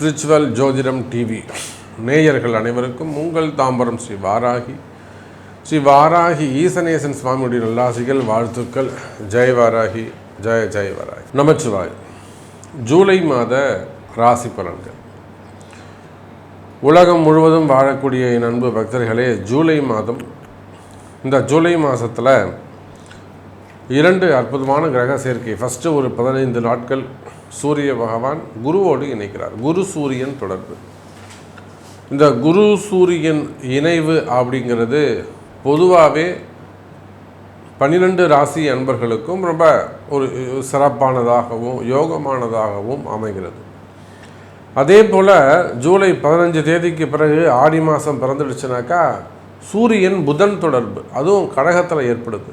Spiritual ஜோதிடம் TV. நேயர்கள் அனைவருக்கும் உங்கள் தாம்பரம் ஸ்ரீ வாராகி. ஸ்ரீ வாராகி ஈசனேசன் சுவாமியுடைய நல்லாசிகள் வாழ்த்துக்கள். ஜெய் வாராகி ஜெய ஜெய வாராகி. நமச்சிவாய் ஜூலை மாத ராசி பலன்கள். உலகம் முழுவதும் வாழக்கூடிய என் அன்பு பக்தர்களே ஜூலை மாதம் இந்த ஜூலை மாதத்தில் இரண்டு அற்புதமான கிரக சேர்க்கை. ஃபஸ்ட்டு ஒரு பதினைந்து நாட்கள் சூரிய பகவான் குருவோடு இணைக்கிறார். குரு சூரியன் தொடர்பு. இந்த குரு சூரியன் இணைவு அப்படிங்கிறது பொதுவாகவே பன்னிரெண்டு ராசி அன்பர்களுக்கும் ரொம்ப ஒரு சிறப்பானதாகவும் யோகமானதாகவும் அமைகிறது. அதே போல் ஜூலை பதினஞ்சு தேதிக்கு பிறகு ஆடி மாதம் பிறந்துடுச்சுனாக்கா சூரியன் புதன் தொடர்பு. அதுவும் கடகத்தில் ஏற்படுது.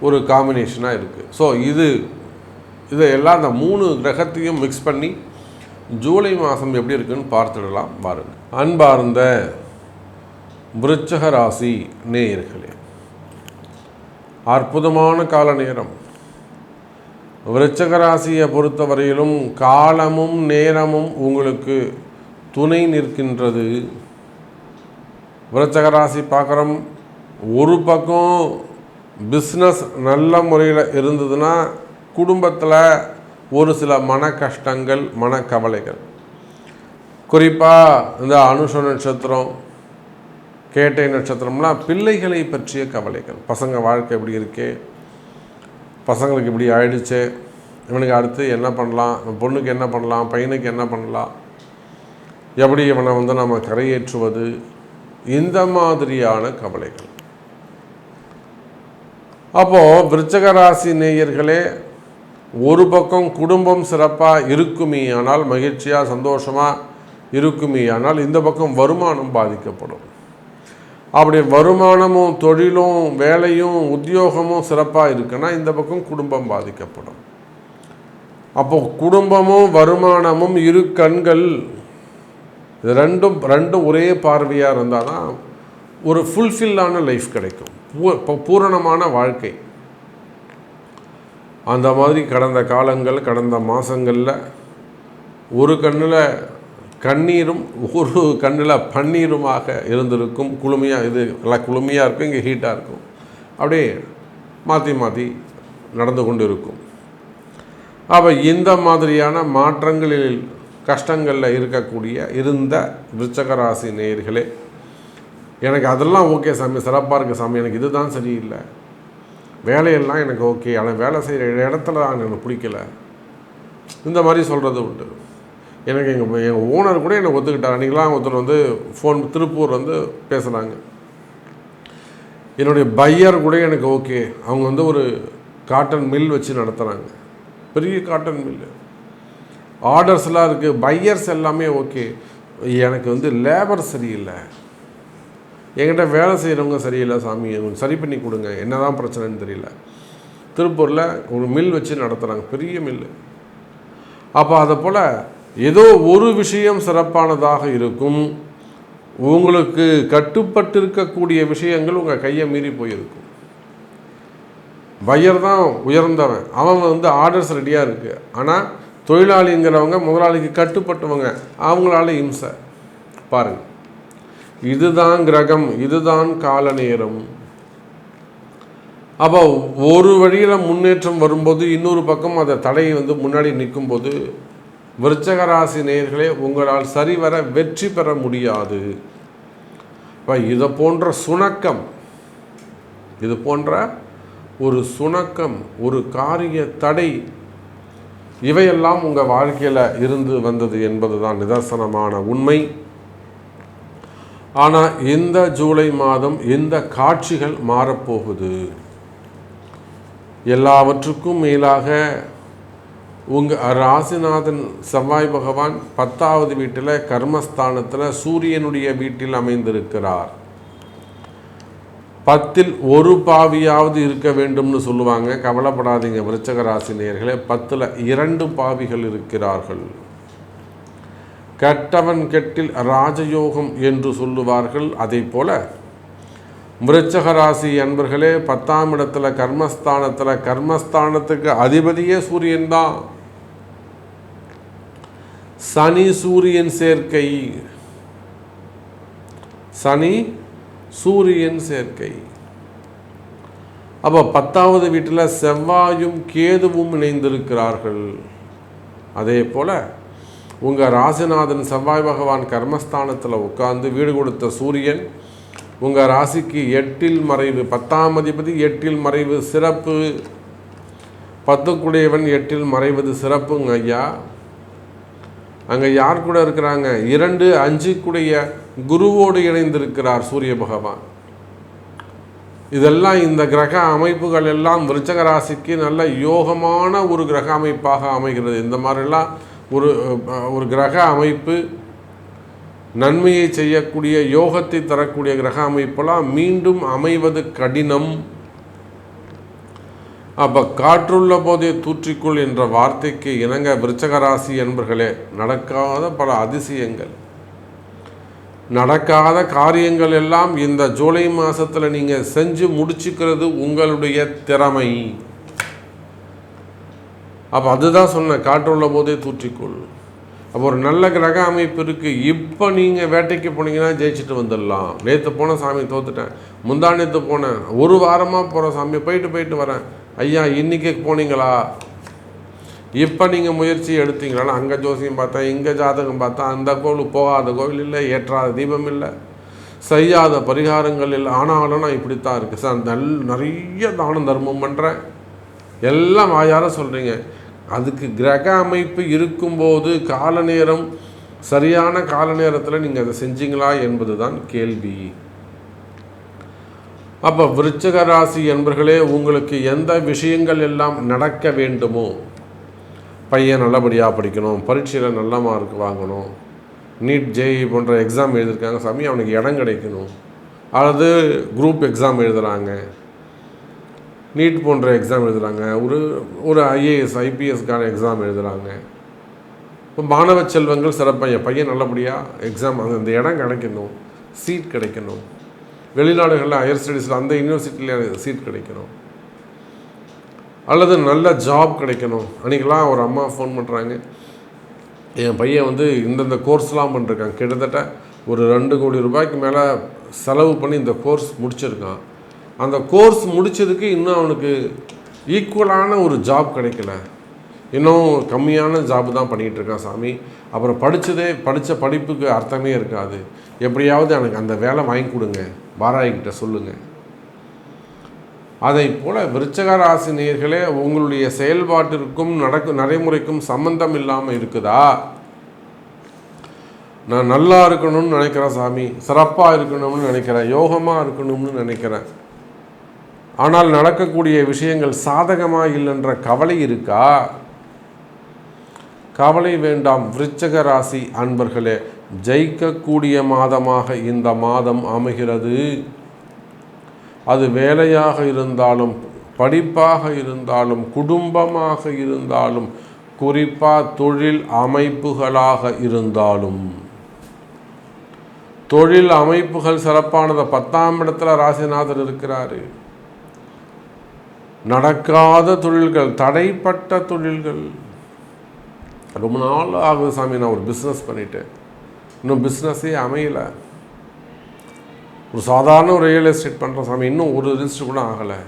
ஒரு காம்பினேஷனாக இருக்குது ஸோ இது இதையெல்லாம் அந்த மூணு கிரகத்தையும் மிக்ஸ் பண்ணி ஜூலை மாதம் எப்படி இருக்குன்னு பார்த்துடலாம் பாருங்கள் அன்பார்ந்த விருச்சக ராசி நேயர்களே அற்புதமான கால நேரம். விருச்சக ராசியை பொறுத்தவரையிலும் காலமும் நேரமும் உங்களுக்கு துணை நிற்கின்றது. விருச்சக ராசி பார்க்குறோம் ஒரு பக்கம் பிஸ்னஸ் நல்ல முறையில் இருந்ததுன்னா குடும்பத்தில் ஒரு சில மன கஷ்டங்கள் மனக்கவலைகள். குறிப்பாக இந்த அனுஷ நட்சத்திரம் கேட்டை நட்சத்திரம்லாம் பிள்ளைகளை பற்றிய கவலைகள். பசங்க வாழ்க்கை எப்படி இருக்கே? பசங்களுக்கு இப்படி ஆயிடுச்சு. இவனுக்கு அடுத்து என்ன பண்ணலாம்? பொண்ணுக்கு என்ன பண்ணலாம்? பையனுக்கு என்ன பண்ணலாம்? எப்படி இவனை வந்து நம்ம கரையேற்றுவது? இந்த மாதிரியான கவலைகள். அப்போது விருச்சக ராசி நேயர்களே ஒரு பக்கம் குடும்பம் சிறப்பாக இருக்குமே ஆனால் மகிழ்ச்சியாக சந்தோஷமாக இருக்குமே ஆனால் இந்த பக்கம் வருமானம் பாதிக்கப்படும். அப்படி வருமானமும் தொழிலும் வேலையும் உத்தியோகமும் சிறப்பாக இருக்குன்னா இந்த பக்கம் குடும்பம் பாதிக்கப்படும். அப்போ குடும்பமும் வருமானமும் இரு கண்கள் இது ரெண்டும் ரெண்டும் ஒரே பார்வையாக இருந்தால் தான் ஒரு ஃபுல்ஃபில்லான லைஃப் கிடைக்கும். பூ- பூரணமான வாழ்க்கை. அந்த மாதிரி கடந்த காலங்கள் கடந்த மாதங்களில் ஒரு கண்ணில் கண்ணீரும் ஒரு கண்ணில் பன்னீருமாக இருந்திருக்கும். குளுமையாக இது எல்லாம் குளுமையாக இருக்கும் இங்கே ஹீட்டாக இருக்கும். அப்படியே மாற்றி மாற்றி நடந்து கொண்டு இருக்கும் அப்போ இந்த மாதிரியான மாற்றங்களில் கஷ்டங்களில் இருக்கக்கூடிய இருந்த விருச்சகராசி நேயர்களே எனக்கு அதெல்லாம் ஓகே சாமி சிறப்பாக இருக்குது சாமி. எனக்கு இதுதான் சரியில்லை. வேலையெல்லாம் எனக்கு ஓகே ஆனால் வேலை செய்கிற இடத்துல தான் எனக்கு பிடிக்கல. இந்த மாதிரி சொல்கிறது உண்டு. எனக்கு எங்கள் எங்கள் ஓனர் கூட என்னை ஒத்துக்கிட்டார். அன்றைக்கெலாம் ஒருத்தர் வந்து ஃபோன் திருப்பூர் வந்து பேசுகிறாங்க என்னுடைய பையர் கூட எனக்கு ஓகே அவங்க வந்து ஒரு காட்டன் மில் வச்சு நடத்துகிறாங்க பெரிய காட்டன் மில்லு ஆர்டர்ஸ்லாம் இருக்குது பையர்ஸ் எல்லாமே ஓகே எனக்கு வந்து லேபர் சரியில்லை. என்கிட்ட வேலை செய்கிறவங்க சரியில்லை சாமி. சரி பண்ணி கொடுங்க. என்னதான் பிரச்சனைன்னு தெரியல. திருப்பூரில் ஒரு மில் வச்சு நடத்துகிறாங்க பெரிய மில்லு அப்போ அதை போல் ஏதோ ஒரு விஷயம் சிறப்பானதாக இருக்கும். உங்களுக்கு கட்டுப்பட்டிருக்கக்கூடிய விஷயங்கள் உங்கள் கையை மீறி போயிருக்கும். பையர் தான் உயர்ந்தவன். அவன் வந்து ஆர்டர்ஸ் ரெடியாக இருக்குது ஆனால் தொழிலாளிங்கிறவங்க முதலாளிக்கு கட்டுப்பட்டவங்க அவங்களால இம்சை. பாருங்கள் இதுதான் கிரகம் இதுதான் கால நேரம். அப்போ ஒரு வழியில் முன்னேற்றம் வரும்போது இன்னொரு பக்கம் அதை தடையை வந்து முன்னாடி நிற்கும்போது விருச்சகராசி ராசி உங்களால் சரிவர வெற்றி பெற முடியாது. இப்போ இதை போன்ற சுணக்கம் இது போன்ற ஒரு சுணக்கம் ஒரு காரிய தடை இவையெல்லாம் உங்கள் வாழ்க்கையில் இருந்து வந்தது என்பது தான் நிதர்சனமான உண்மை. ஆனால் இந்த ஜூலை மாதம் இந்த காட்சிகள் மாறப்போகுது. எல்லாவற்றுக்கும் மேலாக உங்கள் ராசிநாதன் செவ்வாய் பகவான் பத்தாவது வீட்டில் கர்மஸ்தானத்தில் சூரியனுடைய வீட்டில் அமைந்திருக்கிறார். பத்தில் ஒரு பாவியாவது இருக்க வேண்டும்னு சொல்லுவாங்க. கவலைப்படாதீங்க விருச்சக ராசி நேர்களே பத்தில் இரண்டு பாவிகள் இருக்கிறார்கள். கெட்டவன் கெட்டில் ராஜயோகம் என்று சொல்லுவார்கள். அதே போல விருச்சக ராசி அன்பர்களே பத்தாம் இடத்துல கர்மஸ்தானத்தில் கர்மஸ்தானத்துக்கு அதிபதியே சூரியன் தான். சனி சூரியன் சேர்க்கை. சனி சூரியன் சேர்க்கை. அப்போ பத்தாவது வீட்டில் செவ்வாயும் கேதுவும் இணைந்திருக்கிறார்கள். அதே போல் உங்கள் ராசிநாதன் செவ்வாய் பகவான் கர்மஸ்தானத்தில் உட்கார்ந்து வீடு கொடுத்த சூரியன் உங்கள் ராசிக்கு எட்டில் மறைவு பத்தாம் அதிபதி எட்டில் மறைவு சிறப்பு. பத்துக்குடையவன் எட்டில் மறைவது சிறப்புங்க ஐயா. அங்கே யார் கூட இருக்கிறாங்க? இரண்டு அஞ்சுக்குடைய குருவோடு இணைந்திருக்கிறார் சூரிய பகவான். இதெல்லாம் இந்த கிரக அமைப்புகள் எல்லாம் விருச்சக ராசிக்கு நல்ல யோகமான ஒரு கிரக அமைப்பாக அமைகிறது. இந்த மாதிரிலாம் ஒரு ஒரு கிரக அமைப்பு நன்மையை செய்யக்கூடிய யோகத்தை தரக்கூடிய கிரக அமைப்பெல்லாம் மீண்டும் அமைவது கடினம். அப்போ காற்றுள்ள போதே தூற்றிக்கொள் என்ற வார்த்தைக்கு இணங்க விருச்சகராசி என்பர்களே நடக்காத பல அதிசயங்கள். நடக்காத காரியங்கள் எல்லாம் இந்த ஜூலை மாதத்தில் நீங்கள் செஞ்சு முடிச்சுக்கிறது உங்களுடைய திறமை. அப்போ அதுதான் சொன்னேன் காற்றுள்ள போதே தூற்றிக்கொள். அப்போ ஒரு நல்ல கிரக அமைப்பு இருக்குது இப்போ நீங்கள் வேட்டைக்கு போனீங்கன்னா ஜெயிச்சுட்டு வந்துடலாம். நேற்று போன சாமி தோத்துட்டேன். முந்தா நேற்று போனேன். ஒரு வாரமாக போகிற சாமி. போயிட்டு போயிட்டு வரேன். ஐயா இன்றைக்கி போனீங்களா? இப்போ நீங்கள் முயற்சி எடுத்தீங்களா? அங்கே ஜோசியம் பார்த்தா இங்கே ஜாதகம் பார்த்தா அந்த கோவில் போகாத கோவில் இல்லை ஏற்றாத தீபம் இல்லை. செய்யாத பரிகாரங்கள் இல்லை. ஆனாலும் நான் இப்படித்தான் இருக்குது சார் நல் நிறைய தானம் தர்மம் பண்ணுறேன் எல்லாம் வாயார சொல்கிறீங்க அதுக்கு கிரக அமைப்பு இருக்கும்போது கால நேரம் சரியான கால நேரத்தில் நீங்கள் அதை செஞ்சீங்களா என்பது தான் கேள்வி. அப்போ விருச்சக ராசி என்பர்களே உங்களுக்கு எந்த விஷயங்கள் எல்லாம் நடக்க வேண்டுமோ பையன் நல்லபடியாக படிக்கணும் பரீட்சையில் நல்ல மார்க் வாங்கணும் நீட் ஜேஇ போன்ற எக்ஸாம் எழுதியிருக்காங்க சாமி அவனுக்கு இடம் கிடைக்கணும். அல்லது குரூப் எக்ஸாம் எழுதுகிறாங்க நீட் போன்ற எக்ஸாம் எழுதுகிறாங்க ஒரு ஒரு ஐஏஎஸ் ஐபிஎஸ்க்கான எக்ஸாம் எழுதுகிறாங்க இப்போ மாணவ செல்வங்கள் சிறப்பாக என் பையன் நல்லபடியாக எக்ஸாம் அந்த இந்த இடம் கிடைக்கணும். சீட் கிடைக்கணும். வெளிநாடுகளில் ஹையர் ஸ்டடீஸில் அந்த யூனிவர்சிட்டியில் சீட் கிடைக்கணும். அல்லது நல்ல ஜாப் கிடைக்கணும். அன்றைக்கெல்லாம் ஒரு அம்மா ஃபோன் பண்ணுறாங்க என் பையன் வந்து இந்தந்த கோர்ஸ்லாம் பண்ணிருக்கான். கிட்டத்தட்ட ஒரு ரெண்டு கோடி ரூபாய்க்கு மேலே செலவு பண்ணி இந்த கோர்ஸ் முடிச்சிருக்கான். அந்த கோர்ஸ் முடித்ததுக்கு இன்னும் அவனுக்கு ஈக்குவலான ஒரு ஜாப் கிடைக்கல. இன்னும் கம்மியான ஜாப் தான் பண்ணிக்கிட்டு இருக்கான் சாமி. அப்புறம் படித்ததே படித்த படிப்புக்கு அர்த்தமே இருக்காது. எப்படியாவது எனக்கு அந்த வேலை வாங்கி கொடுங்க. பாராயிக்கிட்ட சொல்லுங்கள் அதை போல் விருச்சக ராசி உங்களுடைய செயல்பாட்டிற்கும் நடக்கும் நடைமுறைக்கும் சம்பந்தம் இல்லாமல் இருக்குதா? நான் நல்லா இருக்கணும்னு நினைக்கிறேன் சாமி. சிறப்பாக இருக்கணும்னு நினைக்கிறேன். யோகமாக இருக்கணும்னு நினைக்கிறேன். ஆனால் நடக்கக்கூடிய விஷயங்கள் சாதகமாக இல்லைன்ற கவலை இருக்கா? கவலை வேண்டாம் விருச்சக ராசி அன்பர்களே. ஜெயிக்கக்கூடிய மாதமாக இந்த மாதம் அமைகிறது. அது வேலையாக இருந்தாலும் படிப்பாக இருந்தாலும் குடும்பமாக இருந்தாலும் குறிப்பாக தொழில் அமைப்புகளாக இருந்தாலும். தொழில் அமைப்புகள் சிறப்பானது. பத்தாம் இடத்துல ராசிநாதர் இருக்கிறாரு. நடக்காத தொழில்கள் தடைப்பட்ட தொழில்கள். ரொம்ப நாள் ஆகுது சாமி நான் ஒரு பிஸ்னஸ் பண்ணிட்டேன். இன்னும் பிஸ்னஸே அமையலை. ஒரு சாதாரண ஒரு ரியல் எஸ்டேட் பண்ணுற சாமி இன்னும் ஒரு ரிஜிஸ்டர் கூட ஆகலை.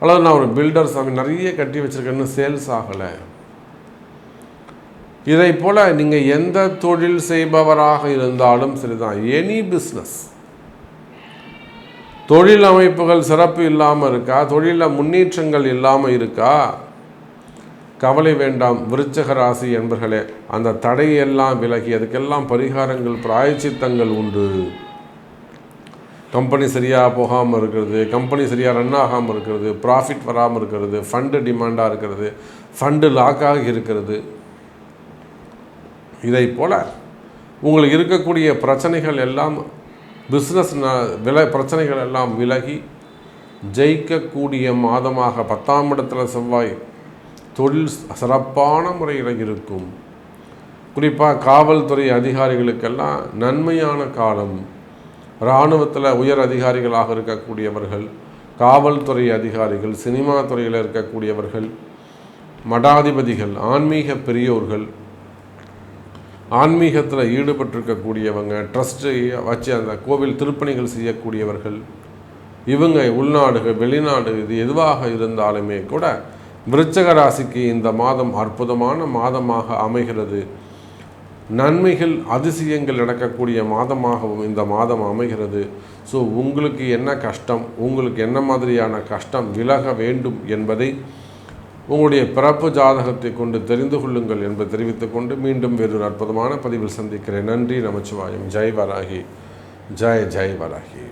அல்லது நான் ஒரு பில்டர் சாமி நிறைய கட்டி வச்சுருக்கேன் இன்னும் சேல்ஸ் ஆகலை. இதை போல் நீங்கள் எந்த தொழில் செய்பவராக இருந்தாலும் சரிதான் எனி பிஸ்னஸ் தொழில் அமைப்புகள் சிறப்பு இல்லாமல் இருக்கா? தொழிலில் முன்னேற்றங்கள் இல்லாமல் இருக்கா? கவலை வேண்டாம் விருச்சக ராசி என்பர்களே அந்த தடையெல்லாம் விலகி அதுக்கெல்லாம் பரிகாரங்கள் பிராயச்சித்தங்கள் உண்டு. கம்பெனி சரியாக போகாமல் இருக்கிறது கம்பெனி சரியாக ரன் ஆகாமல் இருக்கிறது ப்ராஃபிட் வராமல் இருக்கிறது ஃபண்டு டிமாண்டாக இருக்கிறது ஃபண்டு லாக் ஆகி இருக்கிறது. இதை போல் உங்களுக்கு இருக்கக்கூடிய பிரச்சனைகள் எல்லாம் பிஸ்னஸ் விலை பிரச்சனைகள் எல்லாம் விலகி ஜெயிக்கக்கூடிய மாதமாக பத்தாம் இடத்துல செவ்வாய் தொழில் சிறப்பான முறையில் இருக்கும். குறிப்பாக காவல்துறை அதிகாரிகளுக்கெல்லாம் நன்மையான காலம். இராணுவத்தில் உயர் அதிகாரிகளாக இருக்கக்கூடியவர்கள் காவல்துறை அதிகாரிகள் சினிமா துறையில் இருக்கக்கூடியவர்கள் மடாதிபதிகள் ஆன்மீக பெரியோர்கள் ஆன்மீகத்தில் ஈடுபட்டிருக்கக்கூடியவங்க ட்ரஸ்ட்டு வச்சு அந்த கோவில் திருப்பணிகள் செய்யக்கூடியவர்கள் இவங்க உள்நாடுகள் வெளிநாடு இது எதுவாக இருந்தாலுமே கூட விருச்சக ராசிக்கு இந்த மாதம் அற்புதமான மாதமாக அமைகிறது. நன்மைகள் அதிசயங்கள் நடக்கக்கூடிய மாதமாகவும் இந்த மாதம் அமைகிறது. ஸோ உங்களுக்கு என்ன கஷ்டம் உங்களுக்கு என்ன மாதிரியான கஷ்டம் விலக வேண்டும் என்பதை உங்களுடைய பிறப்பு ஜாதகத்தை கொண்டு தெரிந்து கொள்ளுங்கள் என்பதை தெரிவித்துக்கொண்டு மீண்டும் வேறொரு அற்புதமான பதிவில் சந்திக்கிறேன். நன்றி நமச்சிவாயம். ஜெய் வராகி ஜெய் ஜெய் வராகி